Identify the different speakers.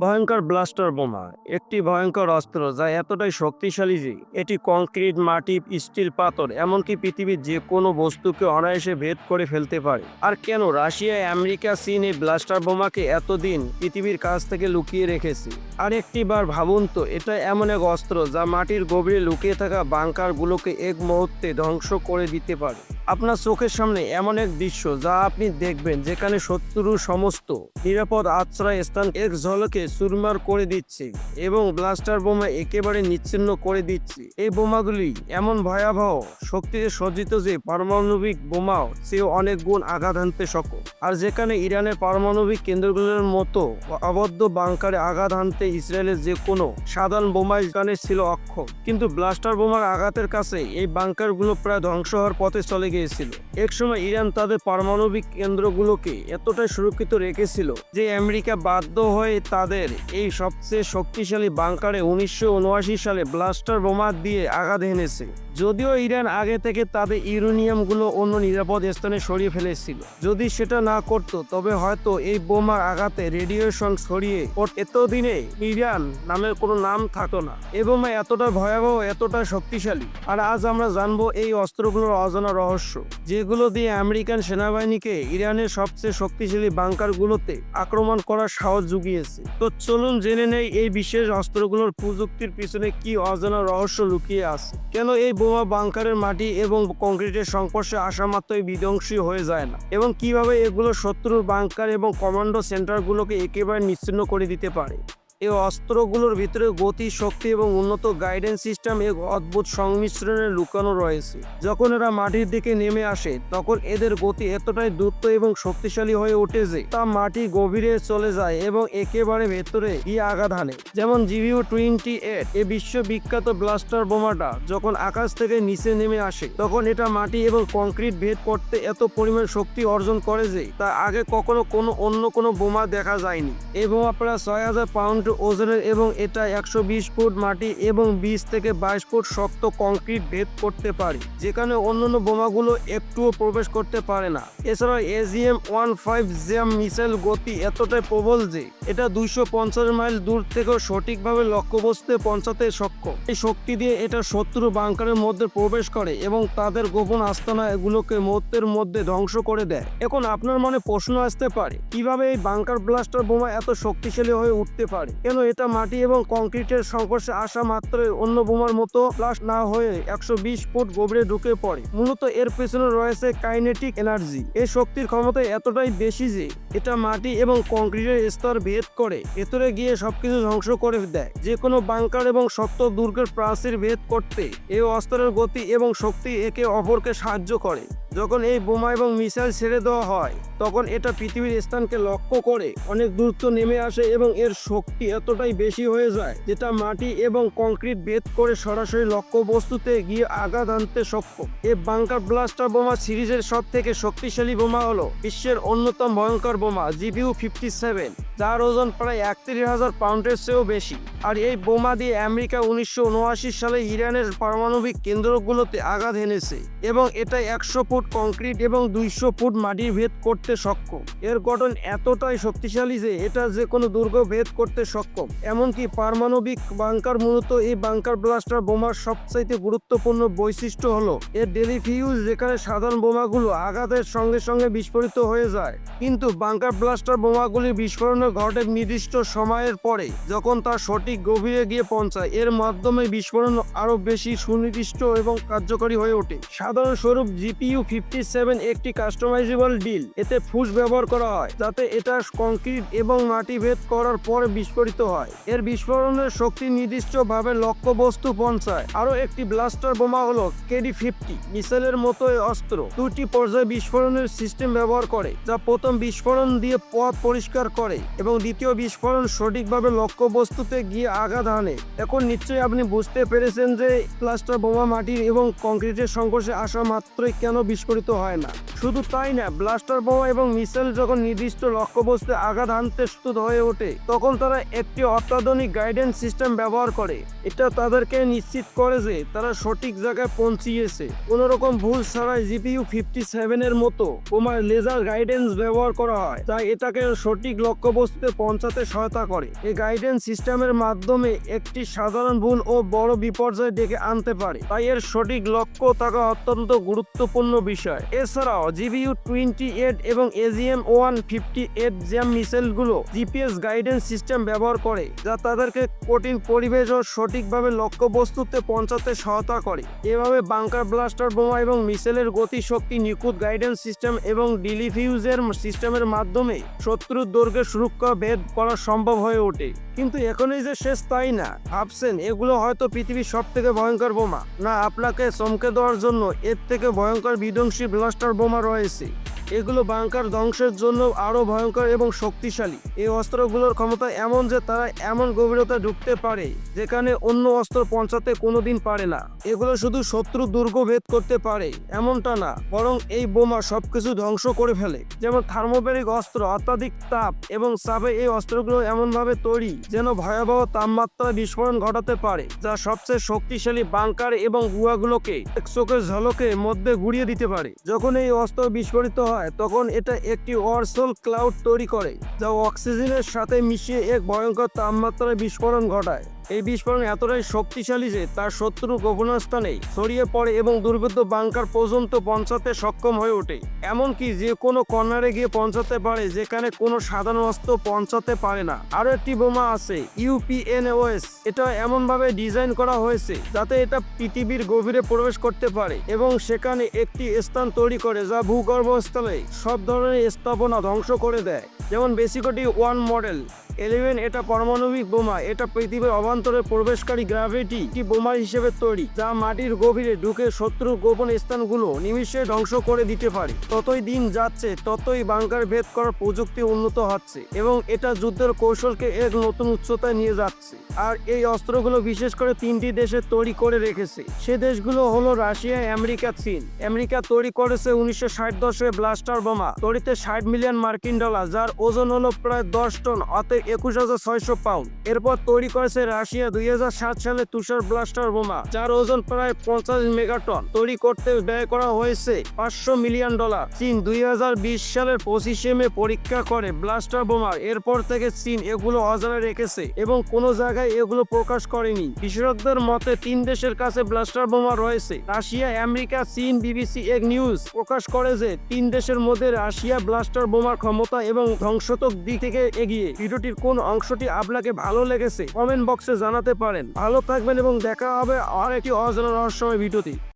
Speaker 1: ভয়ঙ্কর ব্লাস্টার বোমা, একটি ভয়ঙ্কর অস্ত্র যা এতটাই শক্তিশালী যে এটি কংক্রিট, মাটি, স্টিল, পাথর, এমনকি পৃথিবীর যে কোনো বস্তুকে অনায়াসে ভেদ করে ফেলতে পারে। আর কেন রাশিয়া, আমেরিকা, চীন এই ব্লাস্টার বোমাকে এতদিন পৃথিবীর কাছ থেকে লুকিয়ে রেখেছে? আর একটি বার ভাবুন তো, এটা এমন এক অস্ত্র যা মাটির গভীরে লুকিয়ে থাকা বাংকারগুলোকে এক মুহূর্তে ধ্বংস করে দিতে পারে। আপনার চোখের সামনে এমন এক দৃশ্য যা আপনি দেখবেন যেখানে শত্রুর সমস্ত নিরাপদ আশ্রয় স্থান এক ঝলকে চুরমার করে দিচ্ছে এবং ব্লাস্টার বোমা একেবারে নিচ্ছিন্ন করে দিচ্ছে। এই বোমাগুলি এমন ভয়াবহ শক্তিতে সজ্জিত যে পারমাণবিক বোমাও সে অনেক গুণ আঘাত হানতে সক্ষম। আর যেখানে ইরানের পারমাণবিক কেন্দ্রগুলোর মতো অবদ্ধ বাংকারে আঘাত হানতে ইসরায়েলের যে কোনো সাধারণ বোমায় গানে ছিল অক্ষম। কিন্তু ব্লাস্টার বোমার আঘাতের কাছে এই বাংকারগুলো প্রায় ধ্বংস হওয়ার পথে চলে গিয়েছিল। একসময় ইরান তাদের পারমাণবিক কেন্দ্রগুলোকে এতটাই সুরক্ষিত রেখেছিল যে আমেরিকা বাধ্য হয়ে তাদের এই সবচেয়ে শক্তিশালী বাংকারে উনিশশো উনআশি সালে ব্লাস্টার বোমা দিয়ে আঘাত এনেছে। যদিও ইরান আগে থেকে তাদের ইউরেনিয়ামগুলো অন্য নিরাপদ স্থানে সরিয়ে ফেলেছিল যদি সেটা না করত, তবে হয়তো এই বোমার আঘাতে রেডিয়েশন ছড়িয়ে এতদিনে ইরান নামের কোনো নাম থাকতো না। এই বোমা এতটা ভয়াবহ, এতটা শক্তিশালী। আর আজ আমরা জানব এই অস্ত্রগুলোর অজানা রহস্য, যেগুলো দিয়ে আমেরিকান সেনাবাহিনীকে ইরানের সবচেয়ে শক্তিশালী বাংকারগুলোতে আক্রমণ করার সাহস জুগিয়েছে। তো চলুন জেনে নেই এই বিশেষ অস্ত্রগুলোর প্রযুক্তির পিছনে কি অজানা রহস্য লুকিয়ে আছে। কেন এই বোমা, বাংকারের মাটি এবং কংক্রিটের সংস্পর্শে আসা মাত্রই বিধ্বংসী হয়ে যায় না। এবং কীভাবে এগুলো শত্রুর বাংকার এবং কমান্ডো সেন্টারগুলোকে একেবারে নিশ্চিন্ন করে দিতে পারে? এই অস্ত্রগুলোর ভিতরে গতি, শক্তি এবং উন্নত গাইডেন্স সিস্টেম এক অদ্ভুত সংমিশ্রণে লুকানো রয়েছে। যখন এরা মাটির দিকে নেমে আসে, তখন এদের গতি এতটাই দ্রুত এবং শক্তিশালী হয়ে ওঠে যে, তা মাটি গভীরে চলে যায় এবং একেবারে ভেতরে গিয়ে আঘাত হানে। যেমন জিভিও টোয়েন্টি এইট, এ বিশ্ববিখ্যাত ব্লাস্টার বোমাটা, যখন আকাশ থেকে নিচে নেমে আসে, তখন এটা মাটি এবং কংক্রিট ভেদ করতে এত পরিমাণ শক্তি অর্জন করে যে, তা আগে কখনো কোনো অন্য কোনো বোমা দেখা যায়নি। এই বোমা প্রায় ছয় হাজার পাউন্ড ওজনের এবং এটা একশো বিশ ফুট মাটি এবং বিশ থেকে বাইশ ফুট শক্ত কংক্রিট ভেদ করতে পারে, যেখানে অন্যান্য বোমাগুলো একটুও প্রবেশ করতে পারে না। এছাড়া এজিএম ওয়ান ফাইভ জেম মিসাইল গতি এতটাই প্রবল যে এটা দুইশো পঞ্চাশ মাইল দূর থেকেও সঠিকভাবে লক্ষ্যবস্তুতে পৌঁছাতে সক্ষম। এই শক্তি দিয়ে এটা শত্রু বাংকারের মধ্যে প্রবেশ করে এবং তাদের গোপন আস্তানা এগুলোকে মুহূর্তের মধ্যে ধ্বংস করে দেয়। এখন আপনার মনে প্রশ্ন আসতে পারে, কীভাবে এই বাংকার ব্লাস্টার বোমা এত শক্তিশালী হয়ে উঠতে পারে? কেন এটা মাটি এবং কংক্রিটের সংঘর্ষে আসা মাত্রই অন্য বোমার মতো ব্লাস্ট না হয়ে একশো বিশ ফুট গভীরে ঢুকে পড়ে। মূলত এর পেছনে রয়েছে কাইনেটিক এনার্জি। এই শক্তির ক্ষমতা এতটাই বেশি যে এটা মাটি এবং কংক্রিটের স্তর ভেদ করে, ভেতরে গিয়ে সবকিছু ধ্বংস করে দেয়। যে কোনো বাংকার এবং শক্ত দুর্গের প্রাচীর ভেদ করতে এই অস্ত্রের গতি এবং শক্তি একে অপরকে সাহায্য করে। যখন এই বোমা এবং মিসাইল ছেড়ে দেওয়া হয়, তখন এটা পৃথিবীর স্থানকে লক্ষ্য করে অনেক দূরত্ব নেমে আসে এবং এর শক্তি এতটাই বেশি হয়ে যায় যেটা মাটি এবং কংক্রিট ভেদ করে সরাসরি লক্ষ্য বস্তুতে গিয়ে আঘাত আনতে সক্ষম। এ বাংকার ব্লাস্টার বোমা সিরিজের সব থেকে শক্তিশালী বোমা হলো বিশ্বের অন্যতম ভয়ঙ্কর বোমা, জিবিউ ফিফটি সেভেন। যার ওজন প্রায় একত্রিশ হাজার পাউন্ডের চেয়েও বেশি। আর এই বোমা দিয়ে আমেরিকা উনিশশো উনআশি সালে ইরানের পারমাণবিক কেন্দ্রগুলোতে আঘাত এনেছে এবং এটা একশো ফুট কংক্রিট এবং দুইশো ফুট মাটির ভেদ করতে সক্ষম। এর গঠন এতটাই শক্তিশালী যে এটা যে কোনো দুর্গ ভেদ করতে সক্ষম। এমনকি পারমাণবিক বাংকার মূলত এই বাংকার ব্লাস্টার বোমার সবচাইতে গুরুত্বপূর্ণ বৈশিষ্ট্য হলো, এর ডেলি ফিউজ যেখানে সাধারণ বোমাগুলো আঘাতের সঙ্গে সঙ্গে বিস্ফোরিত হয়ে যায়। কিন্তু বাংকার ব্লাস্টার বোমাগুলির বিস্ফোরণ ঘটে নির্দিষ্ট সময়ের পরে যখন তা সঠিক গভীরে গিয়ে পৌঁছায়। এর মাধ্যমে বিস্ফোরণ আরও বেশি সুনির্দিষ্ট এবং কার্যকরী হয়ে ওঠে। সাধারণ স্বরূপ জিপিইউ ফিফটি সেভেন একটি কাস্টমাইজেবল ডিল। এতে ফুস ব্যবহার করা হয়, যাতে এটা কংক্রিট এবং মাটি ভেদ করার পরে বিস্ফোরিত হয়। এর বিস্ফোরণের শক্তি নির্দিষ্টভাবে লক্ষ্যবস্তু পৌঁছায়। আরও একটি ব্লাস্টার বোমা হলো কেডি ফিফটি, মিসাইলের মতো অস্ত্র। দুটি পর্যায়ে বিস্ফোরণের সিস্টেম ব্যবহার করে, যা প্রথম বিস্ফোরণ দিয়ে পথ পরিষ্কার করে। এবং দ্বিতীয় বিস্ফোরণ সঠিকভাবে লক্ষ্যবস্তুতে গিয়ে আঘাত হানে। এখন নিশ্চয়ই আপনি বুঝতে পেরেছেন যে প্লাস্টার বোমা মাটির এবং কংক্রিটের সংঘর্ষে আসা মাত্রই কেন বিস্ফোরিত হয় না। শুধু তাই না, ব্লাস্টার বোমা এবং মিসাইল যখন নির্দিষ্ট লক্ষ্যবস্তুতে আঘাত হানতে প্রস্তুত হয়ে ওঠে, তখন তারা একটি অত্যাধুনিক গাইডেন্স সিস্টেম ব্যবহার করে। এটা তাদেরকে নিশ্চিত করে যে তারা সঠিক জায়গায় পৌঁছিয়েছে। কোনোরকম ভুল ছাড়াই জিপিইউ ফিফটি সেভেনের মতো বোমার লেজার গাইডেন্স ব্যবহার করা হয় তাই এটাকে সঠিক লক্ষ্যবস্তু লক্ষ্যবস্তুতে পৌঁছাতে সহায়তা করে। এই গাইডেন্স সিস্টেমের মাধ্যমে একটি সাধারণ ভুল ও বড় বিপর্যয় ডেকে আনতে পারে। তাই এর সঠিক লক্ষ্য থাকা অত্যন্ত গুরুত্বপূর্ণ বিষয়। এছাড়াও, জিবিইউ টোয়েন্টি এইট এবং AGM one fifty eight JASSM মিসাইলগুলো GPS guidance system ব্যবহার করে, যা তাদেরকে কঠিন পরিবেশ ও সঠিকভাবে লক্ষ্যবস্তুতে পৌঁছাতে সহায়তা করে। এভাবে বাংকার ব্লাস্টার বোমা এবং মিসাইলের গতি শক্তি নিখুঁত গাইডেন্স সিস্টেম এবং ডিলিফিউজের সিস্টেমের মাধ্যমে শত্রুর দৈর্ঘ্যের সুরক্ষা ভেদ করা সম্ভব হয়ে ওঠে। কিন্তু এখনই যে শেষ তাই না? ভাবছেন, এগুলো হয়তো পৃথিবীর সব থেকে ভয়ঙ্কর বোমা। না, আপনাকে চমকে দেওয়ার জন্য এর থেকে ভয়ঙ্কর বিধ্বংসী ব্লাস্টার বোমা রয়েছে। এগুলো বাংকার ধ্বংসের জন্য আরও ভয়ঙ্কর এবং শক্তিশালী। এই অস্ত্রগুলোর ক্ষমতা এমন যে তারা এমন গভীরতা ঢুকতে পারে, যেখানে অন্য অস্ত্র পৌঁছাতে কোনোদিন পারে না। এগুলো শুধু শত্রু দুর্গ ভেদ করতে পারে, এমনটা না, বরং এই বোমা সবকিছু ধ্বংস করে ফেলে। যেমন থার্মোবেরিক অস্ত্র, অত্যাধিক তাপ এবং চাপে এই অস্ত্রগুলো এমনভাবে তৈরি যেন ভয়াবহ তাপমাত্রা বিস্ফোরণ ঘটাতে পারে, যা সবচেয়ে শক্তিশালী বাংকার এবং গুহাগুলোকে চোখের ঝলকের মধ্যে গুড়িয়ে দিতে পারে। যখন এই অস্ত্র বিস্ফোরিত হয় তখন এটা একটি অর্সল ক্লাউড তৈরি করে, যা অক্সিজেনের সাথে মিশিয়ে এক ভয়ঙ্কর তাপমাত্রায় বিস্ফোরণ ঘটায়। এই বিস্ফোরণ এতটাই শক্তিশালী যে তার শত্রু গোপনস্থানে ছড়িয়ে পড়ে এবং দুর্বৃত্ত বাংকার পর্যন্ত পৌঁছাতে সক্ষম হয়ে ওঠে। এমনকি যে কোনো কর্নারে গিয়ে পৌঁছাতে পারে, যেখানে কোনো সাধারণ অস্ত্র পৌঁছাতে পারে না। আরও একটি বোমা আছে ইউপিএনওএস এটা এমনভাবে ডিজাইন করা হয়েছে যাতে এটা পৃথিবীর গভীরে প্রবেশ করতে পারে এবং সেখানে একটি স্থান তৈরি করে যা ভূগর্ভস্থলে সব ধরনের স্থাপনা ধ্বংস করে দেয়। যেমন বেসিকটি ওয়ান মডেল। এলিভেন এটা পারমাণবিক বোমা। এটা পৃথিবীর অভ্যন্তরে প্রবেশকারী গ্রাভিটি কি বোমা হিসেবে তৈরি, যা মাটির গভীরে ঢুকে শত্রুর গোপন স্থানগুলো নিমিষে ধ্বংস করে দিতে পারে। ততই দিন যাচ্ছে, ততই বাংকার ভেদ করার প্রযুক্তি উন্নত হচ্ছে এবং এটা যুদ্ধের কৌশলকে এক নতুন উচ্চতায় নিয়ে যাচ্ছে। আর এই অস্ত্রগুলো বিশেষ করে তিনটি দেশে তৈরি করে রেখেছে। সে দেশগুলো হলো রাশিয়া, আমেরিকা, চীন। আমেরিকা তৈরি করেছে উনিশশো ষাট দশকে ব্লাস্টার বোমা, তৈরিতে ষাট মিলিয়ন মার্কিন ডলার, যার ওজন হলো প্রায় দশ টন, অতএব একুশ হাজার ছয়শো পাউন্ড। এরপর তৈরি করেছে রাশিয়া দুই সাত সালে তুষার ব্লাস্টার বোমা, যার ওজন প্রায় পঞ্চাশ মেগাটন। তৈরি করতে ব্যয় করা হয়েছে পাঁচশো মিলিয়ন ডলার। চীন দুই হাজার বিশ সালের পঁচিশে মে পরীক্ষা করে ব্লাস্টার বোমার এরপর থেকে চীন এগুলো অজানা রেখেছে এবং কোনো জায়গায় এগুলো প্রকাশ করেনি। বিশেষজ্ঞদের মতে, তিন দেশের কাছে ব্লাস্টার বোমা রয়েছে। রাশিয়া, আমেরিকা, চীন, বিবিসি এক নিউজ প্রকাশ করে যে, তিন দেশের মধ্যে রাশিয়া ব্লাস্টার বোমার ক্ষমতা এবং ধ্বংসতক দিক থেকে এগিয়ে। ভিডিওটির কোন অংশটি আপনাকে ভালো লেগেছে, কমেন্ট বক্সে জানাতে পারেন। ভালো থাকবেন এবং দেখা হবে আর একটি অজানা রহস্যময় ভিডিওতে।